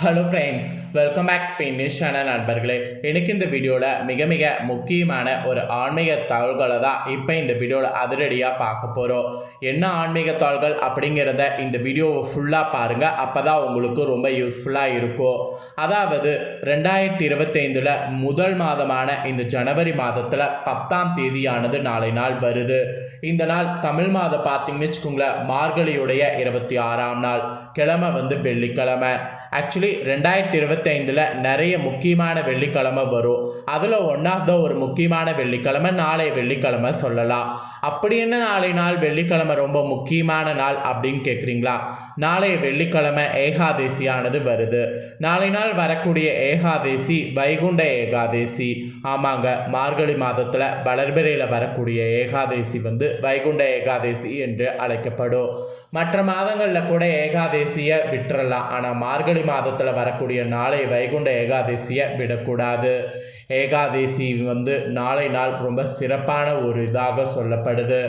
Hello friends welcome back Spanish channel நண்பர்களே. எனக்கு இந்த வீடியோவில் மிக மிக முக்கியமான ஒரு ஆன்மீக தகவல்களை தான் இப்போ இந்த வீடியோவில் அதிரடியாக பார்க்க போகிறோம் என்ன ஆன்மீக தகவல்கள் அப்படிங்கிறத இந்த வீடியோவை ஃபுல்லாக பாருங்கள் அப்போ தான் உங்களுக்கு ரொம்ப யூஸ்ஃபுல்லாக இருக்கும். அதாவது ரெண்டாயிரத்தி இருபத்தைந்தில் முதல் மாதமான இந்த ஜனவரி மாதத்தில் பத்தாம் தேதியானது நாளை நாள் வருது. இந்த நாள் தமிழ் மாதம் பார்த்தீங்கன்னு வச்சுக்கோங்களேன் மார்கழியுடைய இருபத்தி ஆறாம் நாள் கிழமை வந்து வெள்ளிக்கிழமை. ஆக்சுவலி ரெண்டாயிரத்தி இருபத்தைந்தில் நிறைய முக்கியமான வெள்ளிக்கிழமை வரும். அதில் ஒன் ஆஃப் த ஒரு முக்கியமான வெள்ளிக்கிழமை நாளை வெள்ளிக்கிழமை சொல்லலாம். அப்படி என்ன நாளை நாள்? வெள்ளிக்கிழமை ரொம்ப முக்கியமான நாள் அப்படின்னு கேட்குறீங்களா நாளைய வெள்ளிக்கிழமை ஏகாதேசியானது வருது. நாளை நாள் வரக்கூடிய ஏகாதேசி வைகுண்ட ஏகாதேசி. ஆமாங்க மார்கழி மாதத்தில் வளர்பிறையில் வரக்கூடிய ஏகாதேசி வந்து வைகுண்ட ஏகாதேசி என்று அழைக்கப்படும். மற்ற மாதங்களில் கூட ஏகாதேசியை விட்டுறலாம். ஆனால் மார்கழி மாதத்தில் வரக்கூடிய நாளை வைகுண்ட ஏகாதேசியை விடக்கூடாது. ஏகாதேசி வந்து நாளை நாள் ரொம்ப சிறப்பான ஒரு இதாக சொல்லப்படுது.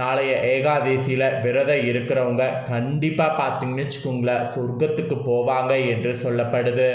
நாளைய ஏகாதேசியில் விரதம் இருக்கிறவங்க கண்டிப்பாக பார்த்தீங்கன்னு வச்சுக்கோங்களேன் சொர்க்கத்துக்கு போவாங்க என்று சொல்லப்படுது.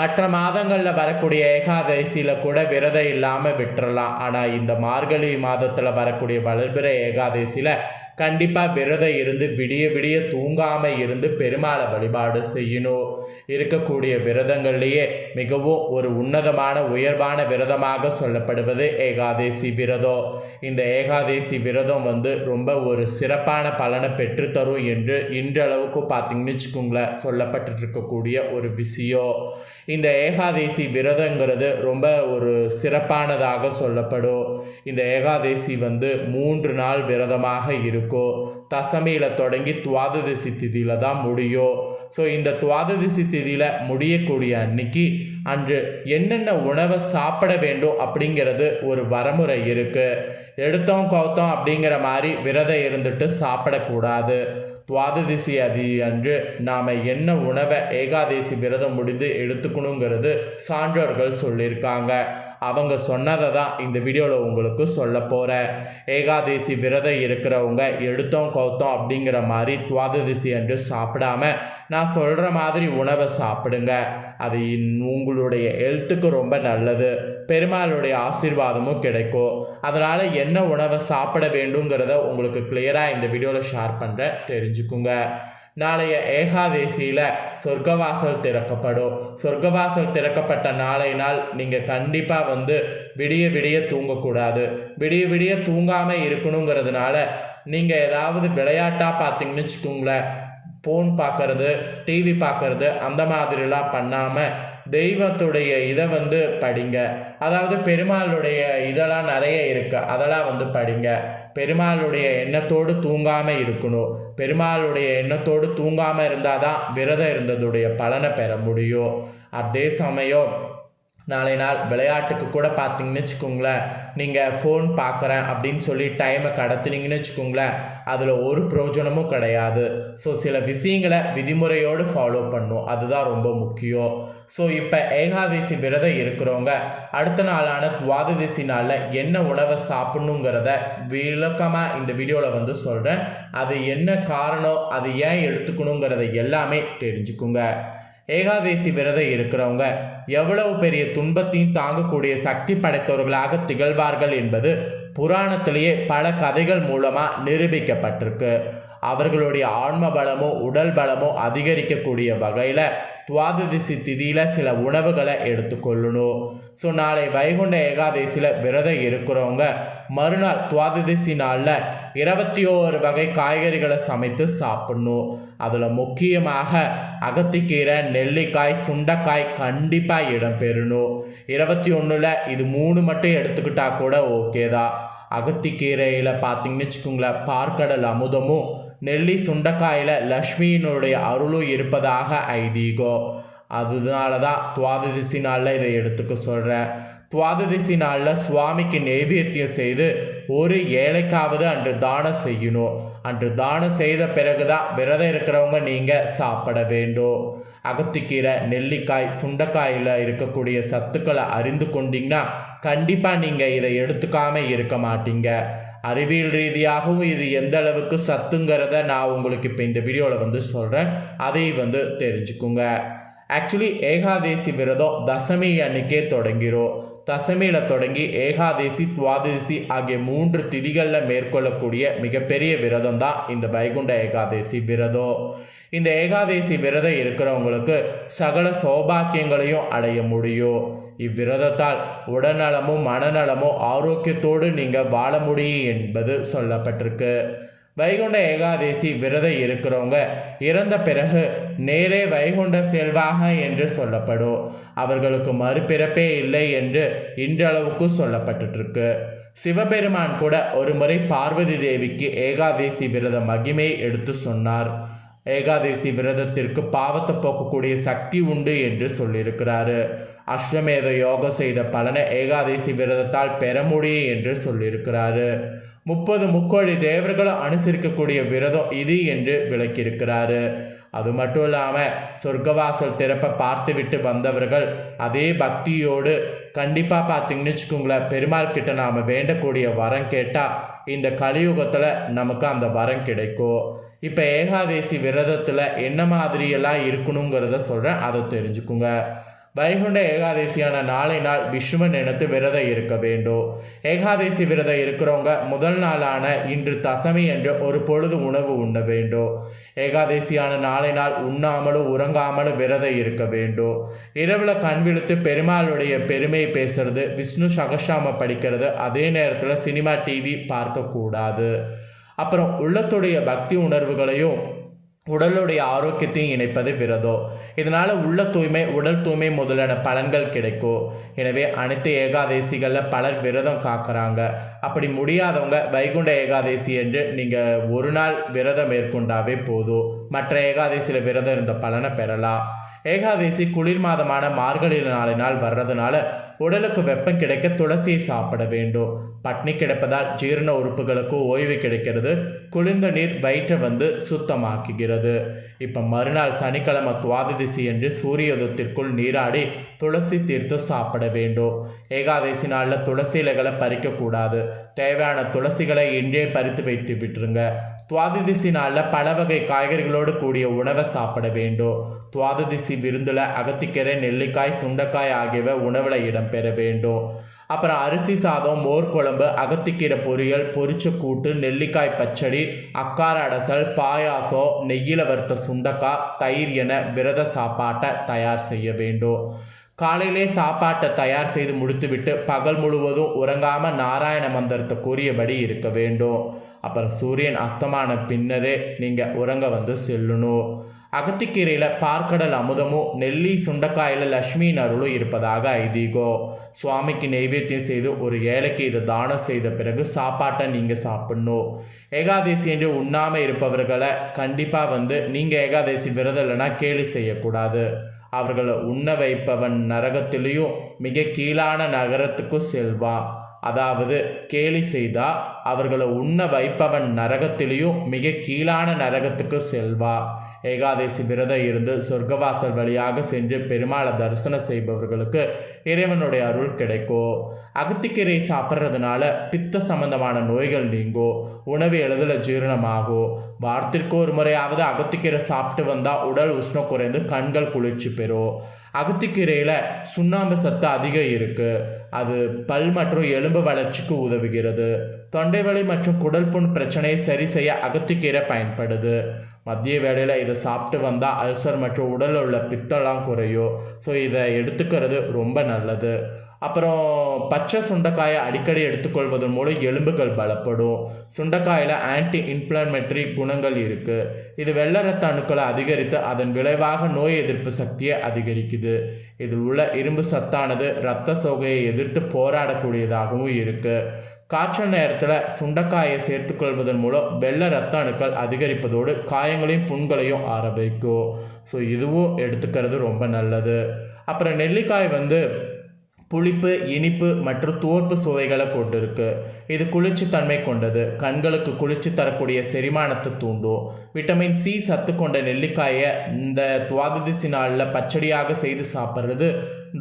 மற்ற மாதங்களில் வரக்கூடிய ஏகாதசியில் கூட விரதம் இல்லாமல் விட்டுறலாம். ஆனால் இந்த மார்கழி மாதத்தில் வரக்கூடிய வளர்பிற ஏகாதசியில் கண்டிப்பாக விரதம் இருந்து விடிய விடிய தூங்காமல் இருந்து பெருமாளை வழிபாடு செய்யணும். இருக்கக்கூடிய விரதங்கள்லேயே மிகவும் ஒரு உன்னதமான உயர்வான விரதமாக சொல்லப்படுவது ஏகாதேசி விரதம். இந்த ஏகாதேசி விரதம் வந்து ரொம்ப ஒரு சிறப்பான பலனை பெற்றுத்தரும் என்று இன்றளவுக்கு பார்த்தீங்கன்னு வச்சுக்கோங்களேன் சொல்லப்பட்டிருக்கக்கூடிய ஒரு விஷயம். இந்த ஏகாதேசி விரதங்கிறது ரொம்ப ஒரு சிறப்பானதாக சொல்லப்படும். இந்த ஏகாதேசி வந்து மூன்று நாள் விரதமாக இருக்கும் தசமியில் தொடங்கி துவாதசி திதியில் தான் முடியும் ஸோ இந்த துவாதசி திதியில் முடியக்கூடிய அன்னைக்கு அன்று என்னென்ன உணவை சாப்பிட வேண்டும் அப்படிங்கிறது ஒரு வரமுறை இருக்குது எடுத்தோம் கவுத்தோம் அப்படிங்கிற மாதிரி விரதம் இருந்துட்டு சாப்பிடக்கூடாது. துவாதசி அதி அன்று நாம் என்ன உணவை ஏகாதசி விரதம் முடிந்து எடுத்துக்கணுங்கிறது சான்றோர்கள் சொல்லியிருக்காங்க. அவங்க சொன்னதை தான் இந்த வீடியோவில் உங்களுக்கு சொல்ல போகிறேன் ஏகாதசி விரதம் இருக்கிறவங்க எடுத்தோம் கவுத்தோம் அப்படிங்கிற மாதிரி துவாதசி அன்று சாப்பிடாம நான் சொல்கிற மாதிரி உணவை சாப்பிடுங்க. அது இன்- உங்களுடைய ஹெல்த்துக்கு ரொம்ப நல்லது. பெருமாளுடைய ஆசீர்வாதமும் கிடைக்கும். அதனால் என்ன உணவை சாப்பிட வேண்டுங்கிறத உங்களுக்கு கிளியராக இந்த வீடியோவில் ஷேர் பண்ணுறேன் தெரிஞ்சுக்குங்க. நாளைய ஏகாதேசியில் சொர்க்கவாசல் திறக்கப்படும். சொர்க்கவாசல் திறக்கப்பட்ட நாளை நாள் நீங்கள் கண்டிப்பாக வந்து விடிய விடிய தூங்கக்கூடாது. விடிய விடிய தூங்காமல் இருக்கணுங்கிறதுனால நீங்கள் ஏதாவது விளையாட்டாக பார்த்தீங்கன்னு வச்சுக்கோங்களேன். ஃபோன் பார்க்கறது டிவி பார்க்கறது அந்த மாதிரிலாம் பண்ணாமல் தெய்வத்துடைய இதை வந்து படிங்க. அதாவது பெருமாளுடைய இதெல்லாம் நிறைய இருக்குது அதெல்லாம் வந்து படிங்க. பெருமாளுடைய எண்ணத்தோடு தூங்காமல் இருக்கணும். பெருமாளுடைய எண்ணத்தோடு தூங்காமல் இருந்தால் தான் விரதம் இருந்ததுடைய பலனை பெற முடியும். அதே சமயம் நாளை நாள் விளையாட்டுக்கு கூட பார்த்தீங்கன்னு வச்சுக்கோங்களேன். நீங்கள் ஃபோன் பார்க்குறேன் அப்படின்னு சொல்லி டைமை கடத்துனீங்கன்னு வச்சுக்கோங்களேன். அதில் ஒரு பிரயோஜனமும் கிடையாது. ஸோ சில விஷயங்களை விதிமுறையோடு ஃபாலோ பண்ணும். அதுதான் ரொம்ப முக்கியம். ஸோ இப்போ ஏகாதசி விரதம் இருக்கிறவங்க அடுத்த நாளான துவாதசி நாளில் என்ன உணவை சாப்பிட்ணுங்கிறத விளக்கமாக இந்த வீடியோவில் வந்து சொல்கிறேன் அது என்ன காரணம் அது ஏன் எடுத்துக்கணுங்கிறத எல்லாமே தெரிஞ்சுக்குங்க. ஏகாதசி விரதம் இருக்கிறவங்க எவ்வளவு பெரிய துன்பத்தையும் தாங்கக்கூடிய சக்தி படைத்தவர்களாக திகழ்வார்கள் என்பது புராணத்திலேயே பல கதைகள் மூலமாக நிரூபிக்கப்பட்டிருக்கு. அவர்களுடைய ஆன்ம பலமோ உடல் பலமோ அதிகரிக்கக்கூடிய வகையில் துவாதசி திதியில் சில உணவுகளை எடுத்துக்கொள்ளணும். ஸோ நாளை வைகுண்ட ஏகாதசியில் விரதம் இருக்கிறவங்க மறுநாள் துவாதசி நாளில் இருபத்தி ஓரு வகை காய்கறிகளை சமைத்து சாப்பிடணும். அதில் முக்கியமாக அகத்திக்கீரை நெல்லிக்காய் சுண்டைக்காய் கண்டிப்பாக இடம்பெறணும். இருபத்தி ஒன்றில் இது மூணு மட்டும் எடுத்துக்கிட்டால் கூட ஓகே தான். அகத்திக்கீரையில் பார்த்தீங்கன்னு வச்சுக்கோங்களேன் பார்க்கடல் அமுதமும் நெல்லி சுண்டக்காயில் லக்ஷ்மியினுடைய அருளும் இருப்பதாக ஐதீகம் அதனால தான் துவாதசி நாளில் இதை எடுத்துக்க சொல்கிறேன் துவாதசி நாளில் சுவாமிக்கு நெய்வேத்தியம் செய்து ஒரு ஏழைக்காவது அன்று தானம் செய்யணும். அன்று தானம் செய்த பிறகு தான் விரதம் இருக்கிறவங்க நீங்கள் சாப்பிட வேண்டும். அகத்திக்கீரை நெல்லிக்காய் சுண்டைக்காயில் இருக்கக்கூடிய சத்துக்களை அறிந்து கொண்டீங்கன்னா கண்டிப்பாக நீங்கள் இதை எடுத்துக்காம இருக்க மாட்டீங்க. அறிவியல் ரீதியாகவும் இது எந்த அளவுக்கு சத்துங்கிறத நான் உங்களுக்கு இப்போ இந்த வீடியோவில் வந்து சொல்கிறேன் அதை வந்து தெரிஞ்சுக்குங்க. ஆக்சுவலி ஏகாதேசி விரதம் தசமி அன்னைக்கே தொடங்கிரும். தசமியில் தொடங்கி ஏகாதேசி துவாதசி ஆகிய மூன்று திதிகளில் மேற்கொள்ளக்கூடிய மிகப்பெரிய விரதம் தான் இந்த வைகுண்ட ஏகாதேசி விரதம். இந்த ஏகாதேசி விரதம் இருக்கிறவங்களுக்கு சகல சௌபாக்கியங்களையும் அடைய முடியும். இவ்விரதத்தால் உடல்நலமும் மனநலமும் ஆரோக்கியத்தோடு நீங்கள் வாழ முடியும் என்பது சொல்லப்பட்டிருக்கு. வைகுண்ட ஏகாதேசி விரதம் இருக்கிறவங்க இறந்த பிறகு நேரே வைகுண்ட செல்வாக என்று சொல்லப்படும். அவர்களுக்கு மறுபிறப்பே இல்லை என்று இன்றளவுக்கு சொல்லப்பட்டுருக்கு சிவபெருமான் கூட ஒரு முறை பார்வதி தேவிக்கு ஏகாதேசி விரத மகிமை எடுத்து சொன்னார். ஏகாதேசி விரதத்திற்கு பாவத்தை போக்கக்கூடிய சக்தி உண்டு என்று சொல்லியிருக்கிறாரு. அஸ்வமேத யோகம் செய்த பலனை ஏகாதேசி விரதத்தால் பெற முடியும் என்று சொல்லியிருக்கிறாரு. முப்பது முக்கோடி தேவர்களும் அனுசரிக்கக்கூடிய விரதம் இது என்று விளக்கியிருக்கிறாரு. அது மட்டும் இல்லாமல் சொர்க்கவாசல் திறப்பை பார்த்துவிட்டு வந்தவர்கள் அதே பக்தியோடு கண்டிப்பாக பார்த்தீங்கன்னு வச்சுக்கோங்களேன் பெருமாள் கிட்ட நாம் வேண்டக்கூடிய வரம் கேட்டால் இந்த கலியுகத்தில் நமக்கு அந்த வரம் கிடைக்கும். இப்போ ஏகாதேசி விரதத்தில் என்ன மாதிரியெல்லாம் இருக்கணுங்கிறத சொல்கிறேன் அதை தெரிஞ்சுக்குங்க. வைகுண்ட ஏகாதேசியான நாளை நாள் விஷ்ணுவன் நினைத்து விரதம் இருக்க வேண்டும். ஏகாதேசி விரதம் இருக்கிறவங்க முதல் நாளான இன்று தசமி என்று ஒரு பொழுது உணவு உண்ண வேண்டும். ஏகாதேசியான நாளை நாள் உண்ணாமலும் உறங்காமலும் விரதம் இருக்க வேண்டும். இரவில் கண் விழுத்து பெருமாளுடைய பெருமையை பேசுறது விஷ்ணு சகசாம படிக்கிறது அதே நேரத்தில் சினிமா டிவி பார்க்கக்கூடாது. அப்புறம் உள்ளத்துடைய பக்தி உணர்வுகளையும் உடலுடைய ஆரோக்கியத்தையும் இணைப்பது விரதம். இதனால் உள்ள தூய்மை உடல் தூய்மை முதலான பலன்கள் கிடைக்கும். எனவே அனைத்து ஏகாதேசிகளில் பலர் விரதம் காக்கிறாங்க. அப்படி முடியாதவங்க வைகுண்ட ஏகாதேசி என்று நீங்கள் ஒரு நாள் விரதம் மேற்கொண்டாவே போதும். மற்ற ஏகாதேசியில் விரதம் இருந்த பலனை பெறலாம். ஏகாதேசி குளிர் மாதமான மார்கழி நாளினால் வர்றதுனால உடலுக்கு வெப்பம் கிடைக்க துளசியை சாப்பிட வேண்டும். பட்னி கிடப்பதால் ஜீரண உறுப்புகளுக்கு ஓய்வு கிடைக்கிறது. குளிர்ந்த நீர் வயிற்றை வந்து சுத்தமாக்குகிறது. இப்போ மறுநாள் சனிக்கிழமை துவாததிசி என்று சூரியோதயத்திற்குள் நீராடி துளசி தீர்த்து சாப்பிட வேண்டும். ஏகாதசி நாளில் துளசி இலைகளை பறிக்கக்கூடாது தேவையான துளசிகளை இன்றே பறித்து வைத்து விட்டுருங்க. துவாததிசி நாளில் பல வகை காய்கறிகளோடு கூடிய உணவை சாப்பிட வேண்டும். துவாததிசி விருந்தில் அகத்திக்கீரை நெல்லிக்காய் சுண்டைக்காய் ஆகியவை உணவில் இடம்பெற வேண்டும். அப்புறம் அரிசி சாதம் மோர் குழம்பு அகத்திக்கீரை பொரியல் பொரிச்ச கூட்டு நெல்லிக்காய் பச்சடி அக்கார அடசல் பாயாசம் நெய்யில வறுத்த சுண்டக்காய் தயிர் என விரத சாப்பாட்டை தயார் செய்ய வேண்டும். காலையிலே சாப்பாட்டை தயார் செய்து முடித்துவிட்டு பகல் முழுவதும் உறங்காமல் நாராயண மந்திரத்தை கூறியபடி இருக்க வேண்டும். அப்புறம் சூரியன் அஸ்தமான பின்னரே நீங்கள் உறங்க வந்து செல்லணும். அகத்திக்கீரையில் பார்க்கடல் அமுதமும் நெல்லி சுண்டக்காயில் லக்ஷ்மியின் அருளும் இருப்பதாக ஐதீகோ. சுவாமிக்கு நெய்வேத்தியம் செய்து ஒரு ஏழைக்கு இதை தானம் செய்த பிறகு சாப்பாட்டை நீங்கள் சாப்பிடணும். ஏகாதசி என்று உண்ணாமல் இருப்பவர்களை கண்டிப்பாக வந்து நீங்கள் ஏகாதசி விரதம் இல்லைன்னா கேலி செய்யக்கூடாது. அவர்களை உண்ண வைப்பவன் நரகத்திலையும் மிக கீழான நகரத்துக்கும் செல்வான். அதாவது கேலி செய்தா அவர்களை உண்ண வைப்பவன் நரகத்திலையும் மிக கீழான நரகத்துக்கு செல்வா. ஏகாதசி விரதம் இருந்து சொர்க்கவாசல் வழியாக சென்று பெருமாளை தரிசனம் செய்பவர்களுக்கு இறைவனுடைய அருள் கிடைக்கும் அகத்திக்கீரை சாப்பிட்றதுனால பித்த சம்பந்தமான நோய்கள் நீங்கும் உணவு எளிதில் ஜீரணமாகும் வாரத்திற்கு ஒரு முறையாவது அகத்திக்கீரை சாப்பிட்டு வந்தால் உடல் உஷ்ணம் குறைந்து கண்கள் குளிர்ச்சி பெறும் அகத்திக்கீரையில் சுண்ணாம்பு சத்து அதிகம் இருக்குது அது பல் மற்றும் எலும்பு வளர்ச்சிக்கு உதவுகிறது. தொண்டைவலி மற்றும் குடல் புண் பிரச்சனையை சரி செய்ய அகத்திக்கீரை பயன்படுது. மதிய வேளையில் இதை சாப்பிட்டு வந்தால் அல்சர் மற்றும் உடலில் உள்ள பித்தெல்லாம் குறையும் ஸோ இதை எடுத்துக்கிறது ரொம்ப நல்லது. அப்புறம் பச்சை சுண்டைக்காயை அடிக்கடி எடுத்துக்கொள்வதன் மூலம் எலும்புகள் பலப்படும். சுண்டைக்காயில் ஆன்டி இன்ஃப்ளமேட்டரி குணங்கள் இருக்குது இது வெள்ளை ரத்த அணுக்களை அதிகரித்து அதன் விளைவாக நோய் எதிர்ப்பு சக்தியை அதிகரிக்குது. இதில் உள்ள இரும்பு சத்தானது இரத்த சோகையை எதிர்த்து போராடக்கூடியதாகவும் இருக்குது காய்ச்சல் நேரத்தில் சுண்டைக்காயை சேர்த்துக்கொள்வதன் மூலம் வெள்ளை ரத்த அணுக்கள் அதிகரிப்பதோடு காயங்களையும் புண்களையும் ஆரம்பிக்கும். ஸோ இதுவும் எடுத்துக்கிறது ரொம்ப நல்லது. அப்புறம் நெல்லிக்காய் வந்து புளிப்பு இனிப்பு மற்றும் துவர்ப்பு சுவைகளை கொண்டிருக்கு. இது குளிர்ச்சி தன்மை கொண்டது. கண்களுக்கு குளிர்ச்சி தரக்கூடிய செரிமானத்தை தூண்டும். விட்டமின் சி சத்து கொண்ட நெல்லிக்காயை இந்த துவாததிசி நாளில் பச்சடியாக செய்து சாப்பிட்றது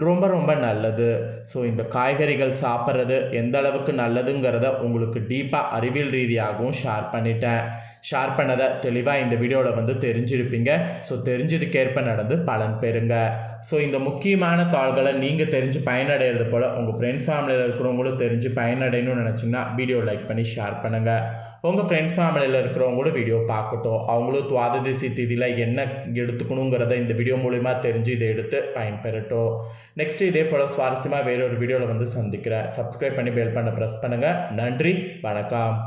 ரொம்ப ரொம்ப நல்லது. ஸோ இந்த காய்கறிகள் சாப்பிட்றது எந்த அளவுக்கு நல்லதுங்கிறத உங்களுக்கு டீப்பாக அறிவியல் ரீதியாகவும் ஷேர் பண்ணிட்டேன். ஷேர் பண்ணதை தெளிவாக இந்த வீடியோவில் வந்து தெரிஞ்சிருப்பீங்க. ஸோ தெரிஞ்சதுக்கேற்ப நடந்து பலன் பெறுங்க. ஸோ இந்த முக்கியமான தாள்களை நீங்கள் தெரிஞ்சு பயனடைகிறது போல் உங்கள் ஃப்ரெண்ட்ஸ் ஃபேமிலியில் இருக்கிறவங்களும் தெரிஞ்சு பயனடையணும்னு நினச்சிங்கன்னா வீடியோ லைக் பண்ணி ஷேர் பண்ணுங்கள் உங்கள் ஃப்ரெண்ட்ஸ் ஃபேமிலியில் இருக்கிறவங்களும் வீடியோ பார்க்கட்டும். அவங்களும் துவாததிசி திதியில் என்ன எடுத்துக்கணுங்கிறத இந்த வீடியோ மூலிமா தெரிஞ்சு இதை எடுத்து பயன்பெறட்டும். நெக்ஸ்ட் இதே போல் சுவாரஸ்யமாக வேறொரு வீடியோவில் வந்து சந்திக்கிறேன். சப்ஸ்கிரைப் பண்ணி பெல் பண்ண ப்ரெஸ் பண்ணுங்கள் நன்றி வணக்கம்.